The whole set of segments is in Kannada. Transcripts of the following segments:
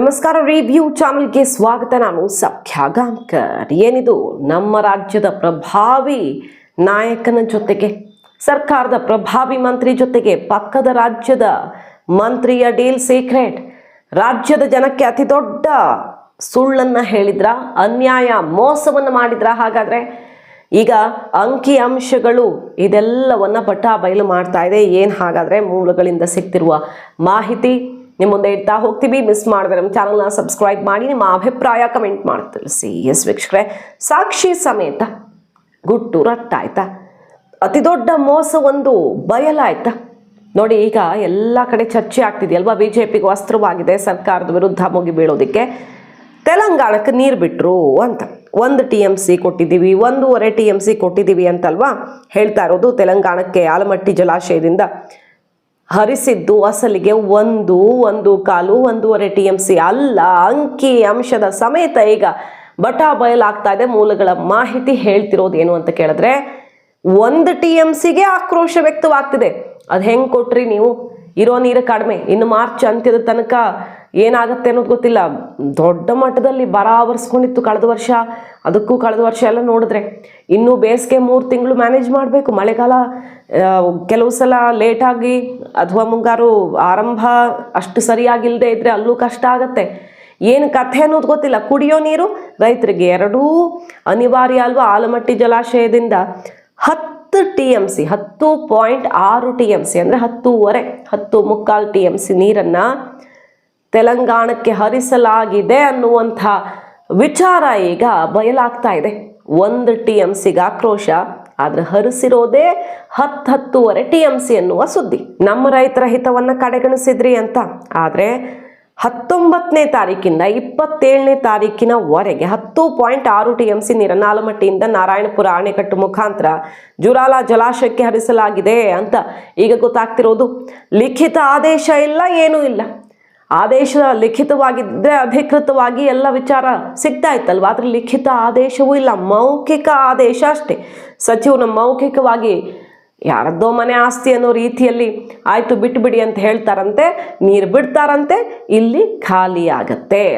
ನಮಸ್ಕಾರ ರಿವ್ಯೂ ಚಾನಲ್ಗೆ ಸ್ವಾಗತ. ನಾನು ಸಭ್ಯ ಗಾಂಕರ್ ಏನಿದು? ನಮ್ಮ ರಾಜ್ಯದ ಪ್ರಭಾವಿ ನಾಯಕನ ಜೊತೆಗೆ, ಸರ್ಕಾರದ ಪ್ರಭಾವಿ ಮಂತ್ರಿ ಜೊತೆಗೆ, ಪಕ್ಕದ ರಾಜ್ಯದ ಮಂತ್ರಿಯ ಡೀಲ್ ಸೀಕ್ರೆಟ್. ರಾಜ್ಯದ ಜನಕ್ಕೆ ಅತಿ ದೊಡ್ಡ ಸುಳ್ಳನ್ನು ಹೇಳಿದ್ರ, ಅನ್ಯಾಯ ಮೋಸವನ್ನು ಮಾಡಿದ್ರ. ಹಾಗಾದ್ರೆ ಈಗ ಅಂಕಿ ಅಂಶಗಳು ಇದೆಲ್ಲವನ್ನ ಪಟ್ಟ ಬಯಲು ಮಾಡ್ತಾ ಇದೆ. ಏನು ಹಾಗಾದ್ರೆ? ಮೂಲಗಳಿಂದ ಸಿಗ್ತಿರುವ ಮಾಹಿತಿ ನಿಮ್ಮ ಮುಂದೆ ಇಡ್ತಾ ಹೋಗ್ತೀವಿ. ಮಿಸ್ ಮಾಡಿದ್ರೆ ನಮ್ಮ ಚಾನಲ್ನ ಸಬ್ಸ್ಕ್ರೈಬ್ ಮಾಡಿ, ನಿಮ್ಮ ಅಭಿಪ್ರಾಯ ಕಮೆಂಟ್ ಮಾಡಿ ತಿಳಿಸಿ. ಎಸ್ ವೀಕ್ಷಕರೇ, ಸಾಕ್ಷಿ ಸಮೇತ ಗುಟ್ಟು ರಟ್ಟಾಯ್ತಾ ಅತಿ ದೊಡ್ಡ ಮೋಸ ಒಂದು ಬಯಲಾಯ್ತಾ ನೋಡಿ, ಈಗ ಎಲ್ಲ ಕಡೆ ಚರ್ಚೆ ಆಗ್ತಿದೆಯಲ್ವಾ? ಬಿ ಜೆ ಪಿಗೆ ವಸ್ತ್ರವಾಗಿದೆ, ಸರ್ಕಾರದ ವಿರುದ್ಧ ಮುಗಿ ಬೀಳೋದಕ್ಕೆ. ತೆಲಂಗಾಣಕ್ಕೆ ನೀರು ಬಿಟ್ರು ಅಂತ. ಒಂದು ಟಿ ಎಂ ಸಿ ಕೊಟ್ಟಿದ್ದೀವಿ, ಒಂದೂವರೆ ಟಿ ಎಂ ಸಿ ಕೊಟ್ಟಿದ್ದೀವಿ ಅಂತಲ್ವಾ? ಹೇಳ್ತಾ ಇರೋದು ತೆಲಂಗಾಣಕ್ಕೆ ಆಲಮಟ್ಟಿ ಜಲಾಶಯದಿಂದ ಹರಿಸಿದ್ದು ಅಸಲಿಗೆ ಒಂದು ಒಂದು ಕಾಲು, ಒಂದೂವರೆ ಟಿ ಎಂ ಸಿ ಅಲ್ಲ, ಅಂಕಿ ಅಂಶದ ಸಮೇತ ಈಗ ಬಟಾ ಬಯಲಾಗ್ತಾ ಇದೆ. ಮೂಲಗಳ ಮಾಹಿತಿ ಹೇಳ್ತಿರೋದು ಏನು ಅಂತ ಕೇಳಿದ್ರೆ, ಒಂದು ಟಿ ಎಂ ಸಿಗೆ ಆಕ್ರೋಶ ವ್ಯಕ್ತವಾಗ್ತಿದೆ. ಅದು ಹೆಂಗೆ ಕೊಟ್ರಿ ನೀವು? ಇರೋ ನೀರು ಕಡಿಮೆ. ಇನ್ನು ಮಾರ್ಚ್ ಅಂತ್ಯದ ತನಕ ಏನಾಗುತ್ತೆ ಅನ್ನೋದು ಗೊತ್ತಿಲ್ಲ. ದೊಡ್ಡ ಮಟ್ಟದಲ್ಲಿ ಬರ ಆವರಿಸ್ಕೊಂಡಿತ್ತು ಕಳೆದ ವರ್ಷ. ಅದಕ್ಕೂ ಕಳೆದ ವರ್ಷ ಎಲ್ಲ ನೋಡಿದ್ರೆ. ಇನ್ನೂ ಬೇಸಿಗೆ ಮೂರು ತಿಂಗಳು ಮ್ಯಾನೇಜ್ ಮಾಡಬೇಕು. ಮಳೆಗಾಲ ಕೆಲವು ಸಲ ಲೇಟಾಗಿ ಅಥವಾ ಮುಂಗಾರು ಆರಂಭ ಅಷ್ಟು ಸರಿಯಾಗಿಲ್ಲದೆ ಇದ್ದರೆ ಅಲ್ಲೂ ಕಷ್ಟ ಆಗತ್ತೆ. ಏನು ಕಥೆ ಅನ್ನೋದು ಗೊತ್ತಿಲ್ಲ. ಕುಡಿಯೋ ನೀರು ರೈತರಿಗೆ ಎರಡೂ ಅನಿವಾರ್ಯ ಅಲ್ವಾ? ಆಲಮಟ್ಟಿ ಜಲಾಶಯದಿಂದ ಹತ್ತು ಟಿ ಎಂ ಸಿ ಹತ್ತು ಪಾಯಿಂಟ್ ಆರು ಟಿ ಎಂ ಸಿ ಅಂದರೆ ಹತ್ತೂವರೆ, ಹತ್ತು ಮುಕ್ಕಾಲು ಟಿ ಎಂ ಸಿ ನೀರನ್ನು ತೆಲಂಗಾಣಕ್ಕೆ ಹರಿಸಲಾಗಿದೆ ಅನ್ನುವಂಥ ವಿಚಾರ ಈಗ ಬಯಲಾಗ್ತಾ ಇದೆ. ಒಂದು ಟಿ ಎಂ ಸಿಗೆ ಆಕ್ರೋಶ, ಆದರೆ ಹರಿಸಿರೋದೇ ಹತ್ತು ಹತ್ತುವರೆ ಟಿ ಎಂ ಸಿ ಎನ್ನುವ ಸುದ್ದಿ. ನಮ್ಮ ರೈತರ ಹಿತವನ್ನು ಕಡೆಗಣಿಸಿದ್ರಿ ಅಂತ. ಆದರೆ ಹತ್ತೊಂಬತ್ತನೇ ತಾರೀಕಿಂದ ಇಪ್ಪತ್ತೇಳನೇ ತಾರೀಕಿನವರೆಗೆ ಹತ್ತು ಪಾಯಿಂಟ್ ಆರು ಟಿ ಎಂ ಸಿ ನೀರನ್ನು ಆಲಮಟ್ಟಿಯಿಂದ ನಾರಾಯಣಪುರ ಅಣೆಕಟ್ಟು ಮುಖಾಂತರ ಜುರಾಲ ಜಲಾಶಯಕ್ಕೆ ಹರಿಸಲಾಗಿದೆ ಅಂತ ಈಗ ಗೊತ್ತಾಗ್ತಿರೋದು. ಲಿಖಿತ ಆದೇಶ ಇಲ್ಲ, ಏನೂ ಇಲ್ಲ. ಆದೇಶ ಲಿಖಿತವಾಗಿದ್ದರೆ ಅಧಿಕೃತವಾಗಿ ಎಲ್ಲ ವಿಚಾರ ಸಿಗ್ತಾ ಇತ್ತಲ್ವ ಆದರೆ ಲಿಖಿತ ಆದೇಶವೂ ಇಲ್ಲ, ಮೌಖಿಕ ಆದೇಶ ಅಷ್ಟೇ. ಸಚಿವನ ಮೌಖಿಕವಾಗಿ ಯಾರದ್ದೋ ಮನೆ ಆಸ್ತಿ ಅನ್ನೋ ರೀತಿಯಲ್ಲಿ ಆಯಿತು, ಬಿಟ್ಬಿಡಿ ಅಂತ ಹೇಳ್ತಾರಂತೆ, ನೀರು ಬಿಡ್ತಾರಂತೆ, ಇಲ್ಲಿ ಖಾಲಿ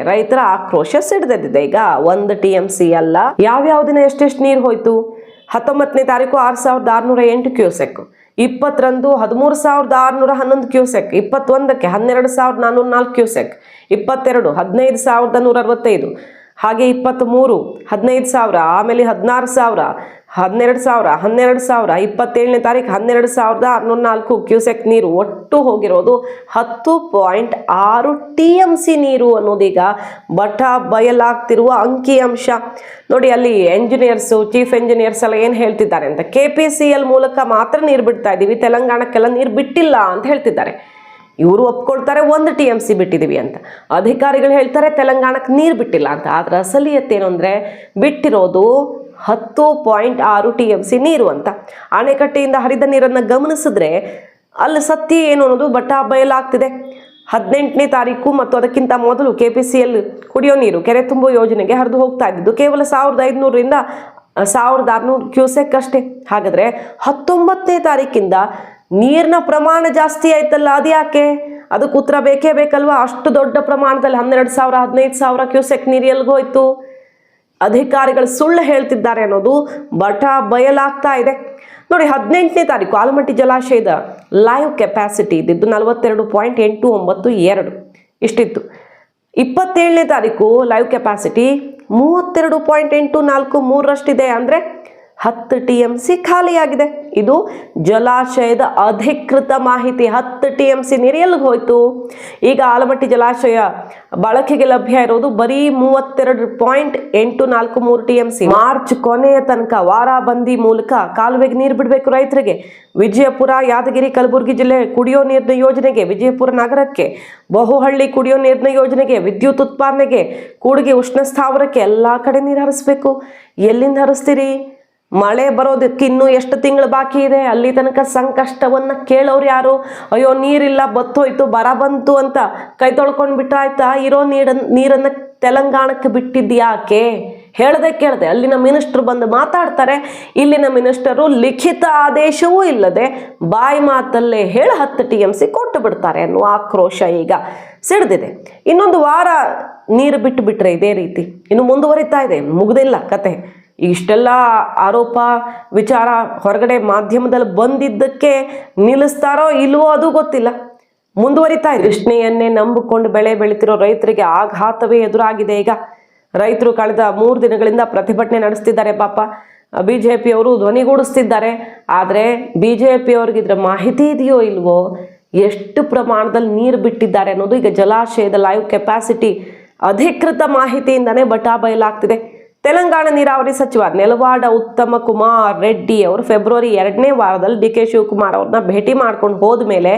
ರೈತರ ಆಕ್ರೋಶ ಸಿಡ್ದಿದೆ ಈಗ ಒಂದು ಟಿ ಎಂ ಸಿ ಅಲ್ಲ, ಯಾವ್ಯಾವ ದಿನ ಎಷ್ಟೆಷ್ಟು ನೀರು ಹೋಯ್ತು? ಹತ್ತೊಂಬತ್ತನೇ ತಾರೀಕು ಆರು ಸಾವಿರದ ಆರುನೂರ ಎಂಟು ಕ್ಯೂಸೆಕ್. ಇಪ್ಪತ್ತರಂದು ಹದಿಮೂರು ಸಾವಿರದ ಆರುನೂರ ಹನ್ನೊಂದು ಕ್ಯೂಸೆಕ್, ಇಪ್ಪತ್ತೊಂದಕ್ಕೆ ಹನ್ನೆರಡು ಸಾವಿರದ ನಾನ್ನೂರ ನಾಲ್ಕು ಕ್ಯೂಸೆಕ್, ಇಪ್ಪತ್ತೆರಡು, ಹದಿನೈದು ಸಾವಿರದ ನೂರ ಅರವತ್ತೈದು ಹಾಗೆ ಇಪ್ಪತ್ತ್ಮೂರು, ಹದಿನೈದು ಸಾವಿರ, ಆಮೇಲೆ ಹದಿನಾರು ಸಾವಿರ ಹನ್ನೆರಡು ಸಾವಿರ ಹನ್ನೆರಡು ಸಾವಿರ, ಇಪ್ಪತ್ತೇಳನೇ ತಾರೀಕು ಹನ್ನೆರಡು ಸಾವಿರದ ಆರುನೂರ ನಾಲ್ಕು ಕ್ಯೂಸೆಕ್ ನೀರು ಒಟ್ಟು ಹೋಗಿರೋದು ಹತ್ತು ಪಾಯಿಂಟ್ ಆರು ಟಿ ಎಂ ಸಿ ನೀರು ಅನ್ನೋದೀಗ ಬಟ ಬಯಲಾಗ್ತಿರುವ ಅಂಕಿಅಂಶ. ನೋಡಿ, ಅಲ್ಲಿ ಎಂಜಿನಿಯರ್ಸು ಚೀಫ್ ಎಂಜಿನಿಯರ್ಸ್ ಎಲ್ಲ ಏನು ಹೇಳ್ತಿದ್ದಾರೆ ಅಂತ ಕೆ ಪಿ ಸಿ ಎಲ್ ಮೂಲಕ ಮಾತ್ರ ನೀರು ಬಿಡ್ತಾ ಇದ್ದೀವಿ ತೆಲಂಗಾಣಕ್ಕೆಲ್ಲ ನೀರು ಬಿಟ್ಟಿಲ್ಲ ಅಂತ ಹೇಳ್ತಿದ್ದಾರೆ. ಇವರು ಒಪ್ಕೊಳ್ತಾರೆ ಒಂದು ಟಿ ಎಂ ಸಿ ಬಿಟ್ಟಿದ್ದೀವಿ ಅಂತ. ಅಧಿಕಾರಿಗಳು ಹೇಳ್ತಾರೆ ತೆಲಂಗಾಣಕ್ಕೆ ನೀರು ಬಿಟ್ಟಿಲ್ಲ ಅಂತ. ಆದರೆ ಅಸಲಿಯತ್ತೇನು ಅಂದರೆ ಬಿಟ್ಟಿರೋದು ಹತ್ತು ಪಾಯಿಂಟ್ ಆರು ಟಿ ಎಂ ಸಿ ನೀರು ಅಂತ. ಅಣೆಕಟ್ಟೆಯಿಂದ ಹರಿದ ನೀರನ್ನು ಗಮನಿಸಿದ್ರೆ ಅಲ್ಲಿ ಸತ್ಯ ಏನು ಅನ್ನೋದು ಬಟ್ಟ ಬಯಲಾಗ್ತಿದೆ ಹದಿನೆಂಟನೇ ತಾರೀಕು ಮತ್ತು ಅದಕ್ಕಿಂತ ಮೊದಲು ಕೆ ಪಿ ಸಿ ಕುಡಿಯೋ ನೀರು, ಕೆರೆ ತುಂಬೋ ಯೋಜನೆಗೆ ಹರಿದು ಹೋಗ್ತಾ ಇದ್ದಿದ್ದು ಕೇವಲ ಸಾವಿರದ ಐದುನೂರರಿಂದ ಸಾವಿರದ ಆರುನೂರು ಕ್ಯೂಸೆಕ್ ಅಷ್ಟೇ. ಹಾಗಾದ್ರೆ ಹತ್ತೊಂಬತ್ತನೇ ತಾರೀಕಿಂದ ನೀರಿನ ಪ್ರಮಾಣ ಜಾಸ್ತಿ ಆಯ್ತಲ್ಲ ಅದು ಯಾಕೆ ಅದಕ್ಕೆ ಉತ್ತರ ಬೇಕೇ ಬೇಕಲ್ವಾ? ಅಷ್ಟು ದೊಡ್ಡ ಪ್ರಮಾಣದಲ್ಲಿ ಹನ್ನೆರಡು ಸಾವಿರ, ಹದಿನೈದು ಸಾವಿರ ಕ್ಯೂಸೆಕ್ ನೀರು ಎಲ್ಗೋಯ್ತು? ಅಧಿಕಾರಿಗಳು ಸುಳ್ಳು ಹೇಳ್ತಿದ್ದಾರೆ ಅನ್ನೋದು ಬಟ ಬಯಲಾಗ್ತಾ ಇದೆ. ನೋಡಿ, ಹದಿನೆಂಟನೇ ತಾರೀಕು ಆಲಮಟ್ಟಿ ಜಲಾಶಯದ ಲೈವ್ ಕೆಪಾಸಿಟಿ ಇದ್ದಿದ್ದು ನಲವತ್ತೆರಡು ಪಾಯಿಂಟ್ ಎಂಟು ಒಂಬತ್ತು ಎರಡು. ಇಷ್ಟಿತ್ತು. ಇಪ್ಪತ್ತೇಳನೇ ತಾರೀಕು ಲೈವ್ ಕೆಪಾಸಿಟಿ ಮೂವತ್ತೆರಡು ಪಾಯಿಂಟ್ ಎಂಟು ನಾಲ್ಕು ಮೂರರಷ್ಟಿದೆ ಅಂದರೆ ಹತ್ತು ಟಿ ಎಂ ಸಿ ಖಾಲಿಯಾಗಿದೆ. ಇದು ಜಲಾಶಯದ ಅಧಿಕೃತ ಮಾಹಿತಿ. ಹತ್ತು ಟಿ ಎಂ ಸಿ ನೀರು ಎಲ್ಲಿಗೆ ಹೋಯ್ತು. ಈಗ ಆಲಮಟ್ಟಿ ಜಲಾಶಯ ಬಳಕೆಗೆ ಲಭ್ಯ ಇರೋದು ಬರೀ ಮೂವತ್ತೆರಡು ಪಾಯಿಂಟ್ ಎಂಟು ನಾಲ್ಕು ಮೂರು ಟಿ ಎಂ ಸಿ. ಮಾರ್ಚ್ ಕೊನೆಯ ತನಕ ವಾರಾಬಂದಿ ಮೂಲಕ ಕಾಲುವೆಗೆ ನೀರು ಬಿಡಬೇಕು ರೈತರಿಗೆ. ವಿಜಯಪುರ, ಯಾದಗಿರಿ, ಕಲಬುರಗಿ ಜಿಲ್ಲೆ ಕುಡಿಯೋ ನೀರಿನ ಯೋಜನೆಗೆ, ವಿಜಯಪುರ ನಗರಕ್ಕೆ, ಬಹುಹಳ್ಳಿ ಕುಡಿಯೋ ನೀರಿನ ಯೋಜನೆಗೆ, ವಿದ್ಯುತ್ ಉತ್ಪಾದನೆಗೆ, ಕೂಡಿಗೆ ಉಷ್ಣ ಸ್ಥಾವರಕ್ಕೆ ಎಲ್ಲ ಕಡೆ ನೀರು ಹರಿಸ್ಬೇಕು. ಎಲ್ಲಿಂದ ಹರಿಸ್ತೀರಿ? ಮಳೆ ಬರೋದಕ್ಕೆ ಇನ್ನೂ ಎಷ್ಟು ತಿಂಗಳು ಬಾಕಿ ಇದೆ? ಅಲ್ಲಿ ತನಕ ಸಂಕಷ್ಟವನ್ನ ಕೇಳೋರು ಯಾರು? ಅಯ್ಯೋ, ನೀರಿಲ್ಲ, ಬತ್ತೋಯ್ತು, ಬರ ಬಂತು ಅಂತ ಕೈ ತೊಳ್ಕೊಂಡು ಬಿಟ್ಟಾಯ್ತಾ? ಇರೋ ನೀರನ್ ನೀರನ್ನ ತೆಲಂಗಾಣಕ್ಕೆ ಬಿಟ್ಟಿದ್ದು ಯಾಕೆ? ಹೇಳದೆ ಕೇಳದೆ. ಅಲ್ಲಿನ ಮಿನಿಸ್ಟರ್ ಬಂದು ಮಾತಾಡ್ತಾರೆ. ಇಲ್ಲಿನ ಮಿನಿಸ್ಟರು ಲಿಖಿತ ಆದೇಶವೂ ಇಲ್ಲದೆ ಬಾಯಿ ಮಾತಲ್ಲೇ ಹೇಳಿ ಹತ್ತು ಟಿ ಎಂ ಸಿ ಕೊಟ್ಟು ಬಿಡ್ತಾರೆ ಅನ್ನುವ ಆಕ್ರೋಶ ಈಗ ಸಿಡ್ದಿದೆ. ಇನ್ನೊಂದು ವಾರ ನೀರು ಬಿಟ್ಟು ಬಿಟ್ರೆ ಇದೇ ರೀತಿ. ಇನ್ನು ಮುಂದುವರಿತಾ ಇದೆ. ಮುಗ್ದಿಲ್ಲ ಕತೆ. ಇಷ್ಟೆಲ್ಲ ಆರೋಪ, ವಿಚಾರ ಹೊರಗಡೆ ಮಾಧ್ಯಮದಲ್ಲಿ ಬಂದಿದ್ದಕ್ಕೆ ನಿಲ್ಲಿಸ್ತಾರೋ ಇಲ್ವೋ ಅದು ಗೊತ್ತಿಲ್ಲ. ಮುಂದುವರಿತಾ ಇದೆ. ಕೃಷ್ಣೆಯನ್ನೇ ನಂಬಿಕೊಂಡು ಬೆಳೆ ಬೆಳೀತಿರೋ ರೈತರಿಗೆ ಆಘಾತವೇ ಎದುರಾಗಿದೆ ಈಗ. ರೈತರು ಕಳೆದ ಮೂರು ದಿನಗಳಿಂದ ಪ್ರತಿಭಟನೆ ನಡೆಸ್ತಿದ್ದಾರೆ ಪಾಪ. ಬಿ ಜೆ ಪಿಯವರು ಧ್ವನಿಗೂಡಿಸ್ತಿದ್ದಾರೆ. ಆದರೆ ಬಿ ಜೆ ಪಿಯವ್ರಿಗೆ ಇದ್ರ ಮಾಹಿತಿ ಇದೆಯೋ ಇಲ್ವೋ? ಎಷ್ಟು ಪ್ರಮಾಣದಲ್ಲಿ ನೀರು ಬಿಟ್ಟಿದ್ದಾರೆ ಅನ್ನೋದು ಈಗ ಜಲಾಶಯದ ಲೈವ್ ಕೆಪಾಸಿಟಿ ಅಧಿಕೃತ ಮಾಹಿತಿಯಿಂದನೇ ಬಟಾ ಬಯಲಾಗ್ತಿದೆ ತೆಲಂಗಾಣ ನೀರಾವರಿ ಸಚಿವ ನೆಲವಾಡ ಉತ್ತಮ ಕುಮಾರ್ ರೆಡ್ಡಿ ಅವರು ಫೆಬ್ರವರಿ ಎರಡನೇ ವಾರದಲ್ಲಿ ಡಿ ಕೆ ಶಿವಕುಮಾರ್ ಅವ್ರನ್ನ ಭೇಟಿ ಮಾಡ್ಕೊಂಡು ಹೋದ್ಮೇಲೆ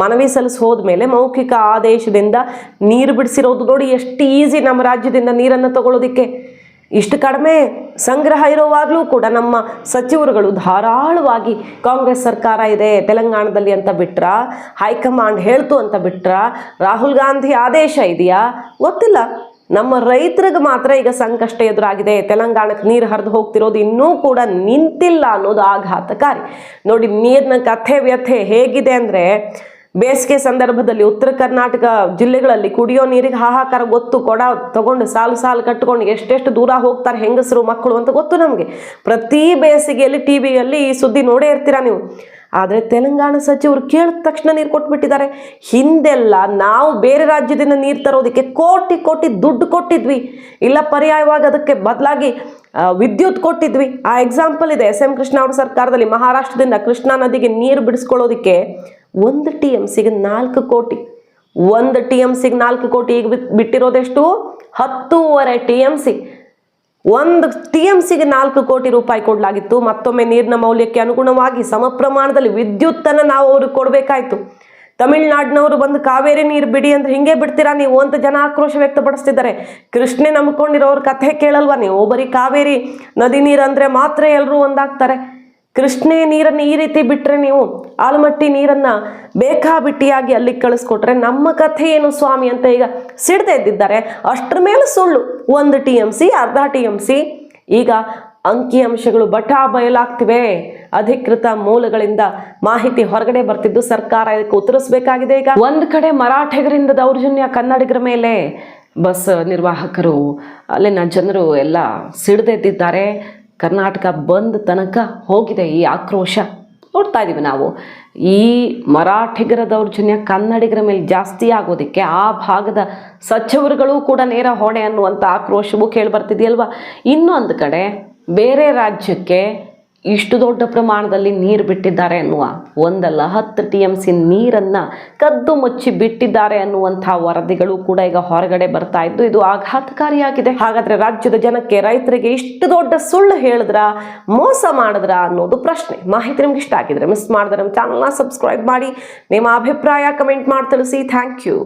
ಮನವಿ ಸಲ್ಲಿಸಿ ಹೋದ್ಮೇಲೆ ಮೌಖಿಕ ಆದೇಶದಿಂದ ನೀರು ಬಿಡಿಸಿರೋದು ನೋಡಿ ಎಷ್ಟು ಈಸಿ ನಮ್ಮ ರಾಜ್ಯದಿಂದ ನೀರನ್ನು ತಗೊಳ್ಳೋದಿಕ್ಕೆ ಇಷ್ಟು ಕಡಿಮೆ ಸಂಗ್ರಹ ಇರುವಾಗಲೂ ಕೂಡ ನಮ್ಮ ಸಚಿವರುಗಳು ಧಾರಾಳವಾಗಿ ಕಾಂಗ್ರೆಸ್ ಸರ್ಕಾರ ಇದೆ, ತೆಲಂಗಾಣದಲ್ಲಿ ಅಂತ ಬಿಟ್ರ, ಹೈಕಮಾಂಡ್ ಹೇಳ್ತು ಅಂತ ಬಿಟ್ರ, ರಾಹುಲ್ ಗಾಂಧಿ ಆದೇಶ ಇದೆಯಾ? ಗೊತ್ತಿಲ್ಲ. ನಮ್ಮ ರೈತರಿಗೆ ಮಾತ್ರ ಈಗ ಸಂಕಷ್ಟ ಎದುರಾಗಿದೆ. ತೆಲಂಗಾಣಕ್ಕೆ ನೀರು ಹರಿದು ಹೋಗ್ತಿರೋದು ಇನ್ನೂ ಕೂಡ ನಿಂತಿಲ್ಲ ಅನ್ನೋದು ಆಘಾತಕಾರಿ. ನೋಡಿ, ನೀರಿನ ಕಥೆ ವ್ಯಥೆ ಹೇಗಿದೆ ಅಂದರೆ ಬೇಸಿಗೆ ಸಂದರ್ಭದಲ್ಲಿ ಉತ್ತರ ಕರ್ನಾಟಕ ಜಿಲ್ಲೆಗಳಲ್ಲಿ ಕುಡಿಯೋ ನೀರಿಗೆ ಹಾಹಾಕಾರ ಗೊತ್ತು ಕೊಡ ತಗೊಂಡು ಸಾಲು ಸಾಲು ಕಟ್ಕೊಂಡು ಎಷ್ಟೆಷ್ಟು ದೂರ ಹೋಗ್ತಾರೆ ಹೆಂಗಸರು ಮಕ್ಕಳು ಅಂತ ಗೊತ್ತು ನಮಗೆ. ಪ್ರತಿ ಬೇಸಿಗೆಯಲ್ಲಿ ಟಿ ವಿಯಲ್ಲಿ ಈ ಸುದ್ದಿ ನೋಡೇ ಇರ್ತೀರಾ ನೀವು? ಆದರೆ ತೆಲಂಗಾಣ ಸಚಿವರು ಕೇಳಿದ ತಕ್ಷಣ ನೀರು ಕೊಟ್ಬಿಟ್ಟಿದ್ದಾರೆ. ಹಿಂದೆಲ್ಲ ನಾವು ಬೇರೆ ರಾಜ್ಯದಿಂದ ನೀರು ತರೋದಕ್ಕೆ ಕೋಟಿ ಕೋಟಿ ದುಡ್ಡು ಕೊಟ್ಟಿದ್ವಿ. ಇಲ್ಲ, ಪರ್ಯಾಯವಾಗಿ ಅದಕ್ಕೆ ಬದಲಾಗಿ ವಿದ್ಯುತ್ ಕೊಟ್ಟಿದ್ವಿ. ಆ ಎಕ್ಸಾಂಪಲ್ ಇದೆ. ಎಸ್ ಎಂ ಕೃಷ್ಣ ಅವರ ಸರ್ಕಾರದಲ್ಲಿ ಮಹಾರಾಷ್ಟ್ರದಿಂದ ಕೃಷ್ಣಾ ನದಿಗೆ ನೀರು ಬಿಡಿಸ್ಕೊಳ್ಳೋದಕ್ಕೆ ಒಂದು ಟಿ ಎಂ ಸಿಗೆ ನಾಲ್ಕು ಕೋಟಿ. ಒಂದು ಟಿ ಎಂ ಸಿಗೆ ನಾಲ್ಕು ಕೋಟಿ ಈಗ ಬಿಟ್- ಬಿಟ್ಟಿರೋದೆಷ್ಟು? ಹತ್ತೂವರೆ ಟಿ ಎಂ ಸಿ. ಒಂದು ಟಿ ಎಂ ಸಿಗೆ ನಾಲ್ಕು ಕೋಟಿ ರೂಪಾಯಿ ಕೊಡಲಾಗಿತ್ತು. ಮತ್ತೊಮ್ಮೆ ನೀರಿನ ಮೌಲ್ಯಕ್ಕೆ ಅನುಗುಣವಾಗಿ ಸಮ ಪ್ರಮಾಣದಲ್ಲಿ ವಿದ್ಯುತ್ತನ್ನು ನಾವು ಅವ್ರಿಗೆ ಕೊಡಬೇಕಾಯ್ತು. ತಮಿಳ್ನಾಡಿನವರು ಬಂದು ಕಾವೇರಿ ನೀರು ಬಿಡಿ ಅಂದ್ರೆ ಹಿಂಗೆ ಬಿಡ್ತೀರಾ ನೀವು ಅಂತ ಜನ ಆಕ್ರೋಶ ವ್ಯಕ್ತಪಡಿಸ್ತಿದ್ದಾರೆ. ಕೃಷ್ಣೆ ನಂಬ್ಕೊಂಡಿರೋರ ಕಥೆ ಕೇಳಲ್ವಾ ನೀವು? ಬರೀ ಕಾವೇರಿ ನದಿ ನೀರು ಅಂದ್ರೆ ಮಾತ್ರ ಎಲ್ಲರೂ ಒಂದಾಗ್ತಾರೆ. ಕೃಷ್ಣೆ ನೀರನ್ನು ಈ ರೀತಿ ಬಿಟ್ಟರೆ ನೀವು ಆಲಮಟ್ಟಿ ನೀರನ್ನು ಬೇಕಾಬಿಟ್ಟಿಯಾಗಿ ಅಲ್ಲಿಗೆ ಕಳಿಸ್ಕೊಟ್ರೆ ನಮ್ಮ ಕಥೆ ಏನು ಸ್ವಾಮಿ ಅಂತ ಈಗ ಸಿಡ್ದೆ ಇದ್ದಿದ್ದಾರೆ. ಅಷ್ಟರ ಮೇಲೆ ಸುಳ್ಳು. ಒಂದು ಟಿ ಎಂ ಸಿ, ಅರ್ಧ ಟಿ ಎಂ ಸಿ. ಈಗ ಅಂಕಿಅಂಶಗಳು ಬಟಾ ಬಯಲಾಗ್ತಿವೆ. ಅಧಿಕೃತ ಮೂಲಗಳಿಂದ ಮಾಹಿತಿ ಹೊರಗಡೆ ಬರ್ತಿದ್ದು ಸರ್ಕಾರ ಇದಕ್ಕೆ ಉತ್ತರಿಸಬೇಕಾಗಿದೆ ಈಗ. ಒಂದು ಕಡೆ ಮರಾಠಿಗರಿಂದ ದೌರ್ಜನ್ಯ ಕನ್ನಡಿಗರ ಮೇಲೆ ಬಸ್ ನಿರ್ವಾಹಕರು, ಅಲ್ಲಿನ ಜನರು ಎಲ್ಲ ಸಿಡ್ದೆದ್ದಿದ್ದಾರೆ ಕರ್ನಾಟಕ ಬಂದ ತನಕ ಹೋಗಿದೆ ಈ ಆಕ್ರೋಶ. ನೋಡ್ತಾ ಇದ್ದೀವಿ ನಾವು. ಈ ಮರಾಠಿಗರ ದೌರ್ಜನ್ಯ ಕನ್ನಡಿಗರ ಮೇಲೆ ಜಾಸ್ತಿ ಆಗೋದಕ್ಕೆ ಆ ಭಾಗದ ಸಚಿವರುಗಳು ಕೂಡ ನೇರ ಹೊಣೆ ಅನ್ನುವಂಥ ಆಕ್ರೋಶವೂ ಕೇಳಿ ಬರ್ತಿದೆಯಲ್ವಾ ಇನ್ನೊಂದು ಕಡೆ ಬೇರೆ ರಾಜ್ಯಕ್ಕೆ ಇಷ್ಟು ದೊಡ್ಡ ಪ್ರಮಾಣದಲ್ಲಿ ನೀರು ಬಿಟ್ಟಿದ್ದಾರೆ ಅನ್ನುವ ಒಂದಲ್ಲ, ಹತ್ತು ಟಿ ಎಂ ಸಿ ನೀರನ್ನು ಕದ್ದು ಮುಚ್ಚಿ ಬಿಟ್ಟಿದ್ದಾರೆ ಅನ್ನುವಂಥ ವರದಿಗಳು ಕೂಡ ಈಗ ಹೊರಗಡೆ ಬರ್ತಾ ಇದ್ದು ಇದು ಆಘಾತಕಾರಿಯಾಗಿದೆ. ಹಾಗಾದರೆ ರಾಜ್ಯದ ಜನಕ್ಕೆ, ರೈತರಿಗೆ ಇಷ್ಟು ದೊಡ್ಡ ಸುಳ್ಳು ಹೇಳಿದ್ರ, ಮೋಸ ಮಾಡಿದ್ರ ಅನ್ನೋದು ಪ್ರಶ್ನೆ. ಮಾಹಿತಿ ನಿಮ್ಗೆ ಇಷ್ಟ ಆಗಿದ್ರೆ ಮಿಸ್ ಮಾಡಿದ್ರೆ ನಮ್ಮ ಚಾನಲ್ನ ಸಬ್ಸ್ಕ್ರೈಬ್ ಮಾಡಿ. ನಿಮ್ಮ ಅಭಿಪ್ರಾಯ ಕಮೆಂಟ್ ಮಾಡಿ ತಿಳಿಸಿ. Thank you